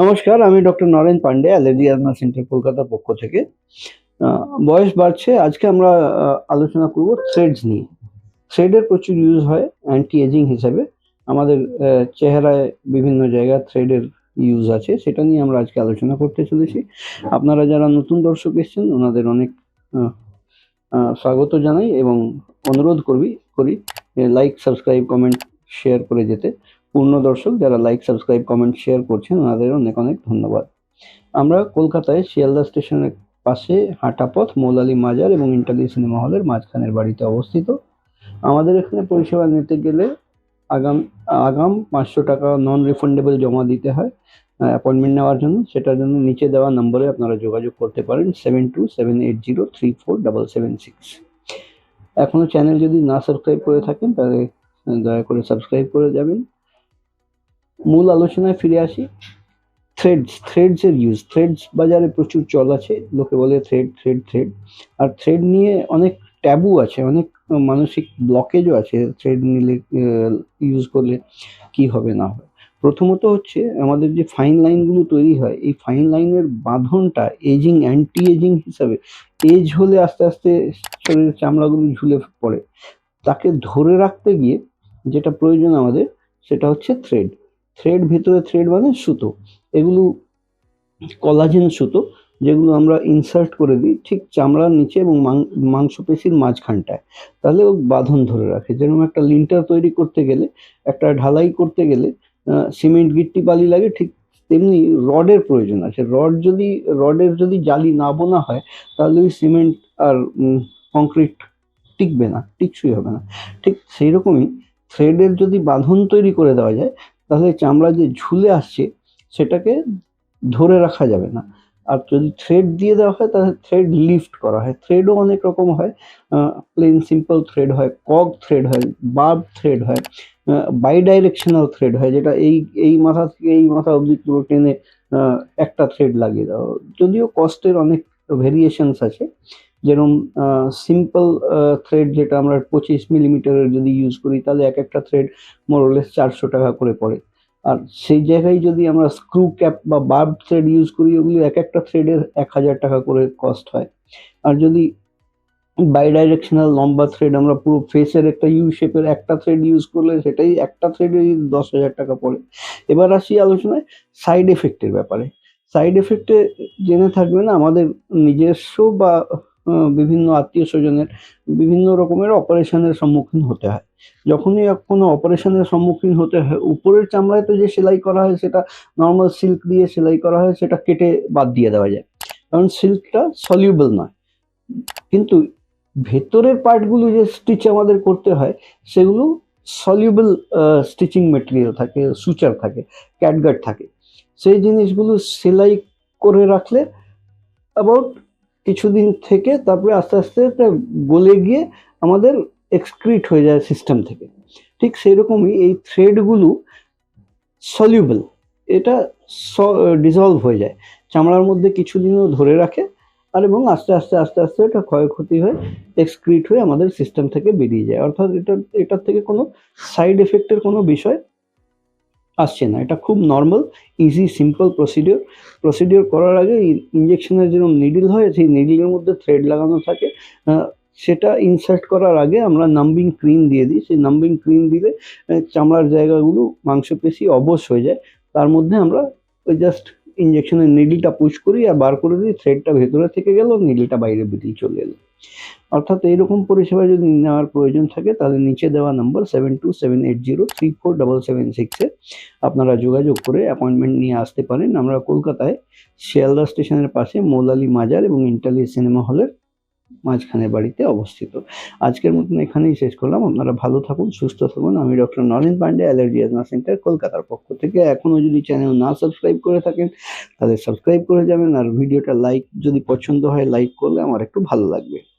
নমস্কার, আমি doctor Naren Pandey, allergy asthma centre কলকাতার পক্ষ থেকে। বয়স বাড়ছে, আজকে আমরা আলোচনা করব থ্রেডস নিয়ে। থ্রেডের প্রচুর ইউজ হয় অ্যান্টি এজিং হিসাবে। আমাদের চেহারায় বিভিন্ন জায়গায় থ্রেডের ইউজ আছে, সেটা নিয়ে আমরা আজকে আলোচনা করতে চলেছি। আপনারা যারা নতুন দর্শক এসছেন, ওনাদের অনেক স্বাগত জানাই এবং অনুরোধ করবি, করি লাইক সাবস্ক্রাইব কমেন্ট শেয়ার করে যেতে। পূর্ণ দর্শক যারা লাইক সাবস্ক্রাইব কমেন্ট শেয়ার করছেন, ওনাদের অনেক অনেক ধন্যবাদ। আমরা কলকাতায় শিয়ালদা স্টেশনের পাশে হাঁটা পথ মৌলালি মাজার এবং ইন্টারলি সিনেমা হলের মাঝখানের বাড়িতে অবস্থিত। আমাদের এখানে পরিষেবা নিতে গেলে আগাম আগাম পাঁচশো টাকা নন রিফান্ডেবল জমা দিতে হয়। অ্যাপয়েন্টমেন্ট নেওয়ার জন্য, সেটার জন্য নিচে দেওয়া নম্বরে আপনারা যোগাযোগ করতে পারেন seven two seven eight zero three four double seven six এখনও চ্যানেল যদি না সাবস্ক্রাইব করে থাকেন, তাহলে দয়া করে সাবস্ক্রাইব করে যাবেন। মূল আলোচনায় ফিরে আসি। থ্রেডস থ্রেডস এর ইউজ থ্রেডস বাজারে প্রচুর চল আছে, লোকে বলে থ্রেড থ্রেড থ্রেড আর থ্রেড নিয়ে অনেক ট্যাবু আছে, অনেক মানসিক ব্লকেজও আছে থ্রেড নিলে ইউজ করলে কি হবে না হবে। প্রথমত হচ্ছে আমাদের যে ফাইন লাইনগুলো তৈরি হয়, এই ফাইন লাইনের বাঁধনটা এজিং অ্যান্টি এজিং হিসাবে এজ হলে আস্তে আস্তে শরীরের চামড়াগুলো ঝুলে পড়ে। তাকে ধরে রাখতে গিয়ে যেটা প্রয়োজন আমাদের, সেটা হচ্ছে থ্রেড থ্রেড ভিতরে থ্রেড মানে সুতো। এগুলো কলাজেন সুতো, যেগুলো আমরা ইনসার্ট করে দিই ঠিক চামড়ার নিচে এবং মাংসপেশির মাঝখানটায়। তাহলে ও বাঁধন ধরে রাখে। যেরকম একটা লিন্টার তৈরি করতে গেলে, একটা ঢালাই করতে গেলে সিমেন্ট গিট্টি বালি লাগে ঠিক তেমনি রডের প্রয়োজন আছে। রড যদি, রডের যদি জালি না বোনা হয়, তাহলে ওই সিমেন্ট আর কংক্রিট টিকবে না, টিকসই হবে না। ঠিক সেই রকমই থ্রেডের যদি বাঁধন তৈরি করে দেওয়া যায় তাহলে চামড়া যে ঝুলে আসছে, সেটাকে ধরে রাখা যাবে না। আর যদি থ্রেড দিয়ে দেওয়া হয়, তাহলে থ্রেড লিফট করা হয়। থ্রেডও অনেক রকম হয়। প্লেন সিম্পল থ্রেড হয় কক থ্রেড হয় বার্ব থ্রেড হয় বাই ডাইরেকশনাল থ্রেড হয়, যেটা এই এই মাথা থেকে এই মাথা অবধি পুরো টেনে একটা থ্রেড লাগিয়ে দেওয়া। যদিও কস্টের অনেক ভেরিয়েশনস আছে যেরকম সিম্পল থ্রেড যেটা আমরা পঁচিশ মিলিমিটারের যদি ইউজ করি, তাহলে এক একটা থ্রেড মোরলেস চারশো টাকা করে পড়ে। আর সেই জায়গায় যদি আমরা স্ক্রু ক্যাপ বা বার্ব থ্রেড ইউজ করি, ওগুলো এক একটা থ্রেডের এক হাজার টাকা করে কস্ট হয়। আর যদি বাই ডাইরেকশনাল লম্বা থ্রেড আমরা পুরো ফেসের একটা ইউ শেপের একটা থ্রেড ইউজ করলে, সেটাই একটা থ্রেডে দশ হাজার টাকা পড়ে। এবার আসি আলোচনায় সাইড এফেক্টের ব্যাপারে। সাইড এফেক্টে জেনে থাকবেন, আমাদের নিজস্ব বা বিভিন্ন আত্মীয় স্বজনের বিভিন্ন রকমের অপারেশনের সম্মুখীন হতে হয়। যখনই কোনো অপারেশনের সম্মুখীন হতে হয়, উপরের চামড়ায় তো যে সেলাই করা হয়, সেটা নর্মাল সিল্ক দিয়ে সেলাই করা হয়, সেটা কেটে বাদ দিয়ে দেওয়া যায়। কারণ সিল্কটা সলিউবল নয়। কিন্তু ভেতরের পার্টগুলো যে স্টিচ আমাদের করতে হয়, সেগুলো সলিউবল স্টিচিং মেটেরিয়াল থাকে সুচার থাকে ক্যাটগার্ড থাকে। সেই জিনিসগুলো সেলাই করে রাখলে অ্যাবাউট কিছুদিন থেকে তারপরে আস্তে আস্তে একটা গলে গিয়ে আমাদের এক্সক্রিট হয়ে যায় সিস্টেম থেকে। ঠিক সেই রকমই এই থ্রেডগুলো সলিউবল এটা ডিসলভ হয়ে যায়। চামড়ার মধ্যে কিছুদিনও ধরে রাখে আর এবং আস্তে আস্তে আস্তে আস্তে এটা ক্ষয়ক্ষতি হয়ে এক্সক্রিট হয়ে আমাদের সিস্টেম থেকে বেরিয়ে যায়। অর্থাৎ এটা, এটার থেকে কোনো সাইড এফেক্টের কোনো বিষয় আসছে না। এটা খুব normal easy simple procedure procedure করার আগে ইঞ্জেকশনের যেরকম নিডিল হয়, সেই নিডিলের মধ্যে থ্রেড লাগানো থাকে। সেটা ইনসার্ট করার আগে আমরা নাম্বিং ক্রিম দিয়ে দিই। সেই নাম্বিং ক্রিম দিলে চামড়ার জায়গাগুলো মাংসপেশি অবশ হয়ে যায়। তার মধ্যে আমরা ওই জাস্ট ইঞ্জেকশনের নিডিলটা পুশ করি আর বার করে দিই থ্রেডটা ভেতরে থেকে গেল নিডিলটা বাইরে বেরিয়ে চলে এলো। অর্থাৎ এইরকম পরিষেবা যদি নেওয়ার প্রয়োজন থাকে, তাহলে নিচে দেওয়া number seven two seven eight zero three four double seven আপনারা যোগাযোগ করে অ্যাপয়েন্টমেন্ট নিয়ে আসতে পারেন। আমরা কলকাতায় শিয়ালদা স্টেশনের পাশে মৌলালি মাজার এবং ইন্টালি সিনেমা হলের মাঝখানে বাড়িতে অবস্থিত। আজকের মতন এখানেই শেষ করলাম। আপনারা ভালো থাকুন, সুস্থ থাকুন। আমি doctor Naren Pandey, allergy asthma centre, কলকাতার পক্ষ থেকে। এখনও যদি চ্যানেল না সাবস্ক্রাইব করে থাকেন, তাহলে সাবস্ক্রাইব করে যাবেন। আর ভিডিওটা লাইক যদি পছন্দ হয় লাইক করলে আমার একটু ভালো লাগবে।